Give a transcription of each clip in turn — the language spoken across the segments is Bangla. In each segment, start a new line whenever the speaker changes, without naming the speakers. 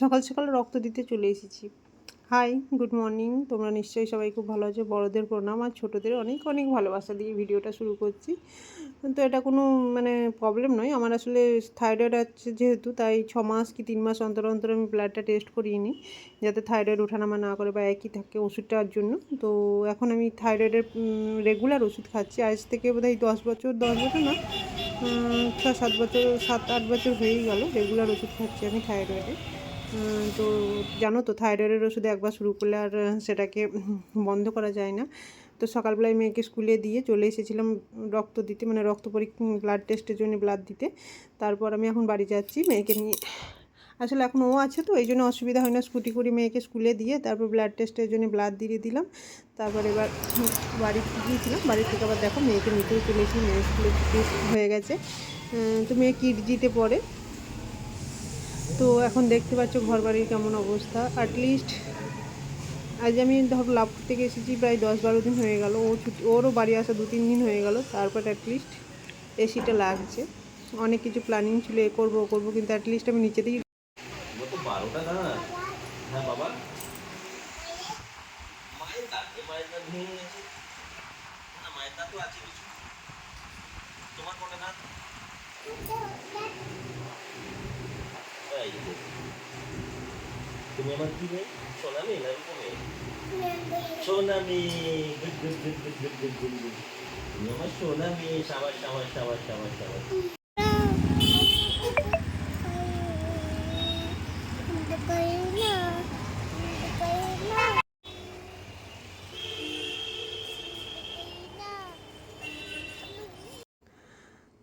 সকাল সকাল রক্ত দিতে চলে এসেছি। হাই গুড মর্নিং তোমরা নিশ্চয়ই সবাই খুব ভালো আছো। বড়দের প্রণাম আর ছোটোদের অনেক অনেক ভালোবাসা দিয়ে ভিডিওটা শুরু করছি। তো এটা কোনো মানে প্রবলেম নয়। আমার আসলে থাইরয়েড আছে যেহেতু তাই ছ মাস কি তিন মাস অন্তর অন্তর আমি ব্লাডটা টেস্ট করিয়ে নিই যাতে থাইরয়েড ওঠানামা না করে বা একই থাকে ওষুধটার জন্য। তো এখন আমি থাইরয়েডের রেগুলার ওষুধ খাচ্ছি। আজ থেকে বোধহয় দশ বছর দশ বছর না ছ সাত বছর সাত আট বছর হয়েই গেল। রেগুলার ওষুধ খাচ্ছি আমি থাইরয়েডে উম, তো জানো তো থাইরয়েডের ওষুধ একবার শুরু করলে আর সেটাকে বন্ধ করা যায় না। তো সকালবেলায় মেয়েকে স্কুলে দিয়ে চলে এসেছিলাম রক্ত দিতে মানে রক্ত পরীক্ষা ব্লাড টেস্টের জন্য ব্লাড দিতে। তারপর আমি এখন বাড়ি যাচ্ছি মেয়েকে নিয়ে। আসলে এখন ও আছে তো, এই জন্য অসুবিধা হয় না। স্কুটি করে মেয়েকে স্কুলে দিয়ে তারপর ব্লাড টেস্টের জন্য ব্লাড দিয়ে দিলাম। তারপর এবার বাড়ি গিয়েছিলাম। বাড়ি থেকে আবার দেখো মেয়েকে নিতেও চলে এসেছি মেয়ে স্কুলে হয়ে গেছে। তো মেয়ে কিট জিতে পড়ে। তো এখন দেখতে পাচ্ছ ঘর বাড়ির কেমন অবস্থা। অ্যাটলিস্ট আজ আমি ধর লাভ থেকে এসেছি, প্রায় দশ বারো দিন হয়ে গেল। ও ছুটি, ওরও বাড়ি আসা দু তিন দিন হয়ে গেল। তারপর অ্যাটলিস্ট এসিটা লাগছে। অনেক কিছু প্ল্যানিং ছিল, এ করব, ও করব, কিন্তু অ্যাটলিস্ট আমি
বারোটা দাঁড়া হ্যাঁ না তোমার কোনটা দাঁত? যে। তুমি আমার কি মেয়ে সোনামি না রূপো মেয়ে সোনামি গুড তুমি আমার সোনামি সাবাস সাবাস সাবাস সাবাস সাবাস।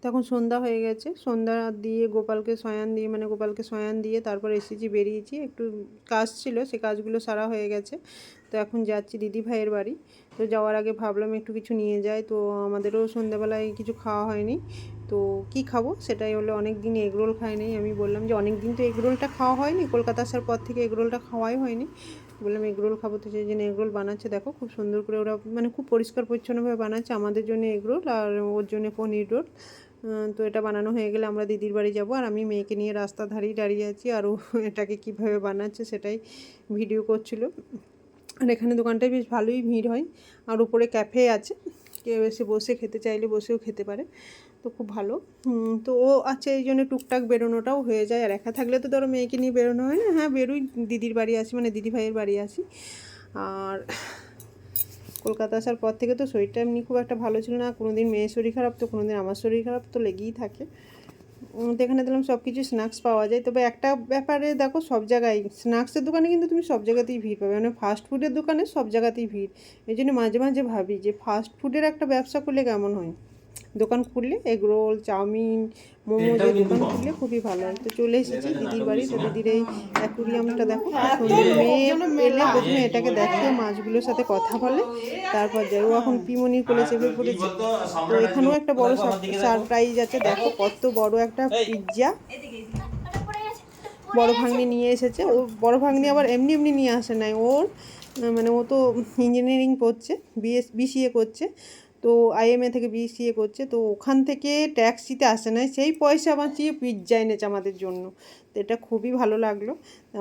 তখন সন্ধ্যা হয়ে গেছে। সন্ধ্যা দিয়ে গোপালকে শয়ান দিয়ে মানে গোপালকে শয়ান দিয়ে তারপর এসেছি, বেরিয়েছি। একটু কাজ ছিল, সে কাজগুলো সারা হয়ে গেছে। তো এখন যাচ্ছি দিদি ভাইয়ের বাড়ি। তো যাওয়ার আগে ভাবলাম একটু কিছু নিয়ে যাই। তো আমাদেরও সন্ধ্যাবেলায় কিছু খাওয়া হয়নি। তো কি খাব? সেটাই হলো অনেক দিন এগরোল খাইনি আমি বললাম যে অনেক দিন তো এগরোলটা খাওয়া হয়নি। কলকাতা আসার পর থেকে এগরোলটা খাওয়াই হয়নি। বললাম এগরোল খাব তো সেই জন্য এগরোল বানাচ্ছে। দেখো খুব সুন্দর করে ওরা মানে খুব পরিষ্কার পরিচ্ছন্নভাবে বানাচ্ছে। আমাদের জন্য এগরোল আর ওর জন্য পনির রোল। তো এটা বানানো হয়ে গেলে আমরা দিদির বাড়ি যাব আর আমি মেয়েকে নিয়ে রাস্তা ধারেই দাঁড়িয়ে আছি আর ও এটাকে কীভাবে বানাচ্ছে সেটাই ভিডিও করছিল। আর এখানে দোকানটায় বেশ ভালোই ভিড় হয় আর উপরে ক্যাফে আছে। কেউ এসে বসে খেতে চাইলে বসেও খেতে পারে, তো খুব ভালো। তো ও আছে এই জন্য টুকটাক বেরোনোটাও হয়ে যায়। আর একা থাকলে তো ধরো মেয়েকে নিয়ে বেরোনো হয় না। হ্যাঁ বেরোই, দিদির বাড়ি আসি মানে দিদি ভাইয়ের বাড়ি আসি। আর কলকাতা আসার পর থেকে তো শরীরটা এমনি খুব একটা ভালো ছিল না। কোনো দিন মেয়ের শরীর খারাপ তো কোনো দিন আমার শরীর খারাপ তো লেগেই থাকে। তো এখানে দিলাম সব কিছু স্ন্যাক্স পাওয়া যায়। তবে একটা ব্যাপারে দেখো, সব জায়গায় স্ন্যাক্সের দোকানে কিন্তু তুমি সব জায়গাতেই ভিড় পাবে। মানে ফাস্ট ফুডের দোকানে সব জায়গাতেই ভিড়। এই জন্য মাঝে মাঝে ভাবি যে ফাস্ট ফুডের একটা ব্যবসা করলে কেমন হয়? দোকান খুললে এগ রোল চাউমিন মোমোজের দোকান খুললে খুবই ভালো হয়। তো চলে এসেছি দিদির বাড়ি। তো দিদির এই অ্যাকুরিয়ামটা দেখো সুন্দর মেয়ে এলে প্রথমে এটাকে দেখে মাছগুলোর সাথে কথা বলে। তারপর যায় ও এখন পিমনির কোলে চেপে পড়েছে। তো এখানেও একটা বড় সারপ্রাইজ আছে। দেখো কত বড় একটা পিৎজা বড় ভাগ্নি নিয়ে এসেছে। ও বড় ভাগ্নি আবার এমনি এমনি নিয়ে আসে নাই। ওর মানে ও তো ইঞ্জিনিয়ারিং করছে বিএস বিসিএ করছে। তো আইএমএ থেকে বিসিএ করছে, তো ওখান থেকে ট্যাক্স দিতে আসে নাই। সেই পয়সা বাঁচিয়ে পিৎজা এনেছে আমাদের জন্য। তো এটা খুবই ভালো লাগল।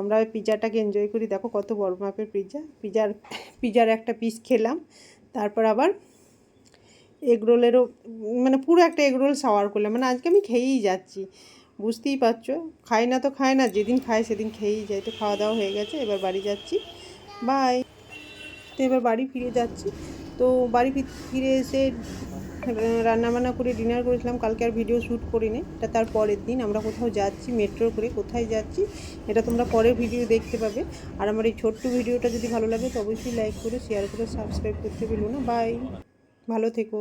আমরা পিৎজাটাকে এনজয় করি। দেখো কত বড় মাপের পিৎজা পিৎজার পিৎজার একটা পিস খেলাম। তারপর আবার এগরোলেরও মানে পুরো একটা এগরোল সাওয়ার করলাম। মানে আজকে আমি খেয়েই যাচ্ছি। বুঝতেই পারছ? খাই না তো খায় না। যেদিন খায় সেদিন খেয়েই যায়। তো খাওয়া দাওয়া হয়ে গেছে। এবার বাড়ি যাচ্ছি। বাই তো এবার বাড়ি ফিরে যাচ্ছি। তো বাড়ি ফিরে এসে রান্নাবান্না করে ডিনার করেছিলাম। কালকে আর ভিডিও শ্যুট করিনি। এটা তার পরের দিন। আমরা কোথাও যাচ্ছি মেট্রো করে কোথায় যাচ্ছি, এটা তোমরা পরের ভিডিও দেখতে পাবে। আর আমার এই ছোট্ট ভিডিওটা যদি ভালো লাগে, তো অবশ্যই লাইক করে শেয়ার করে সাবস্ক্রাইব করতে ভুলো না। বাই ভালো থেকো।